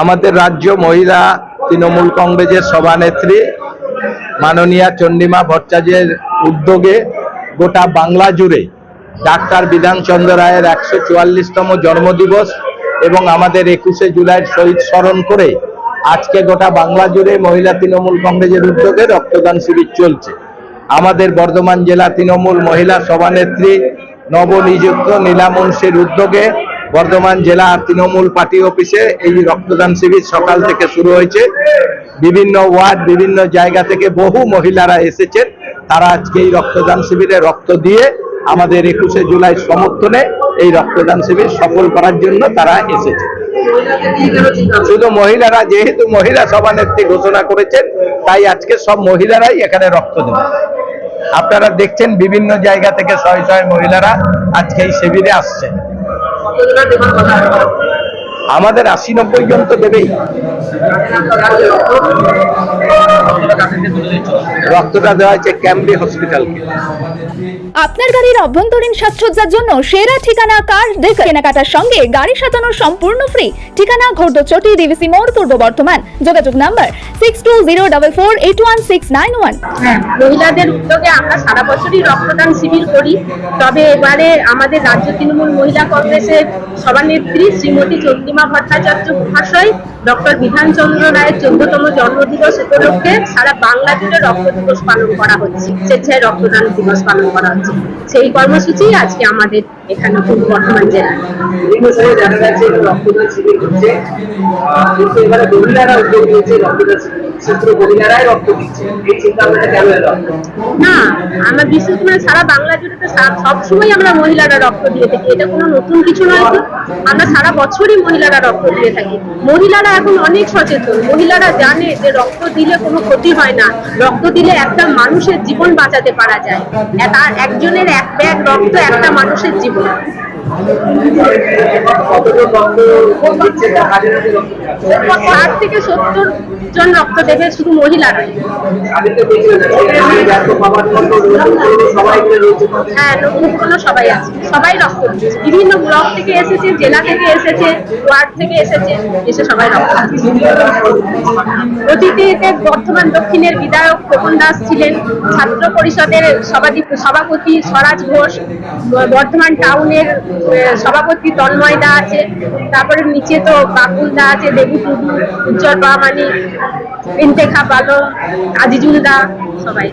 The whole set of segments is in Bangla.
আমাদের রাজ্য মহিলা তৃণমূল কংগ্রেসের সভানেত্রী মাননীয়া চন্ডিমা ভট্টাচার্যের উদ্যোগে গোটা বাংলা জুড়ে ডাক্তার বিধানচন্দ্র রায়ের একশো চুয়াল্লিশতম জন্মদিবস এবং আমাদের একুশে জুলাইয়ের শহীদ স্মরণ করে আজকে গোটা বাংলা জুড়ে মহিলা তৃণমূল কংগ্রেসের উদ্যোগে রক্তদান শিবির চলছে। আমাদের বর্ধমান জেলা তৃণমূল মহিলা সভানেত্রী নবনিযুক্ত নীলা মুন্সির উদ্যোগে বর্ধমান জেলা তৃণমূল পার্টি অফিসে এই রক্তদান শিবির সকাল থেকে শুরু হয়েছে। বিভিন্ন ওয়ার্ড, বিভিন্ন জায়গা থেকে বহু মহিলারা এসেছেন। তারা আজকে এই রক্তদান শিবিরে রক্ত দিয়ে আমাদের একুশে জুলাই সমর্থনে এই রক্তদান শিবির সফল করার জন্য তারা এসেছে। শুধু মহিলারা, যেহেতু মহিলা সভানেত্রী ঘোষণা করেছেন, তাই আজকে সব মহিলারাই এখানে রক্ত দেবে আপনারা দেখছেন বিভিন্ন জায়গা থেকে শয়ে শয়ে মহিলারা আজকে এই শিবিরে আসছেন। আমাদের আশি নব্বই জন তো দেবেই। রক্তটা দেওয়া হয়েছে ক্যাম্বি হসপিটালকে। আপনার গাড়ির অভ্যন্তরীণ সাজসজ্জার জন্য সেরা ঠিকানা কার দেখ কেনাকাটার সঙ্গে গাড়ি সাজানো সম্পূর্ণ ফ্রি ঠিকানা ঘোরদচটি ডিভিসি মোড়, পূর্ব বর্ধমান। যোগাযোগ number six two zero double four eight one six nine one মহিলাদের উদ্যোগে আমরা সারা বছরই রক্তদান শিবির করি। তবে এবারে আমাদের রাজ্য তৃণমূল মহিলা কংগ্রেসের সভানেত্রী শ্রীমতী চন্দ্রিমা ভট্টাচার্য মহাশয় ডক্টর বিধানচন্দ্র রায়ের চোদ্দতম জন্মদিবস উপলক্ষে সারা বাংলা জুড়ে রক্ত দিবস পালন করা হচ্ছে, স্বেচ্ছায় রক্তদান দিবস পালন করা হচ্ছে। সেই কর্মসূচি আজকে আমাদের এখানে পূর্ব বর্ধমান জেলায় রক্তদান শিবির হচ্ছে। মহিলারাই রক্ত দিচ্ছে। এই কেন এলো? না আমরা বিশেষ করে সারা বাংলা জুড়ে তো সবসময় আমরা মহিলারা রক্ত দিয়ে থাকি। এটা কোনো নতুন কিছু নয় তো আমরা সারা বছরই মহিলারা রক্ত দিয়ে থাকি। মহিলারা এখন অনেক সচেতন। মহিলারা জানে যে রক্ত দিলে কোনো ক্ষতি হয় না। রক্ত দিলে একটা মানুষের জীবন বাঁচাতে পারা যায়। এক- একজনের এক ব্যাগ রক্ত একটা মানুষের জীবন। ষাট থেকে সত্তর জন রক্ত দেবে শুধু রয়েছে হ্যাঁ নতুনগুলো সবাই আছে। সবাই রক্ত বিভিন্ন ব্লক থেকে এসেছে, জেলা থেকে এসেছে, ওয়ার্ড থেকে এসেছে, এসে সবাই রক্ত অতীতে বর্ধমান দক্ষিণের বিধায়ক খোকন দাস ছিলেন, ছাত্র পরিষদের সভাপতি সভাপতি স্বরাজ ঘোষ, বর্ধমান টাউনের সভাপতি তন্ময় দা আছে, তারপরে নিচে তো বাকুল দা আছে, দেবু টুডু, উজ্জ্বল বামানি ইন্তেখা বালো আজিজুল দা সবাই।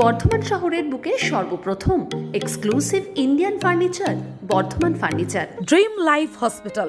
বর্ধমান শহরের বুকে সর্বপ্রথম exclusive Indian furniture Bardhaman furniture dream life hospital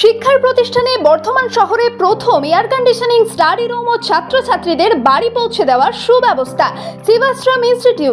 শিক্ষার প্রতিষ্ঠানে বর্ধমান শহরে প্রথম এয়ার কন্ডিশনিং স্টাডি রুম ও ছাত্রছাত্রীদের বাড়ি পৌঁছে দেওয়ার সুব্যবস্থা। সিভাশ্রম ইনস্টিটিউট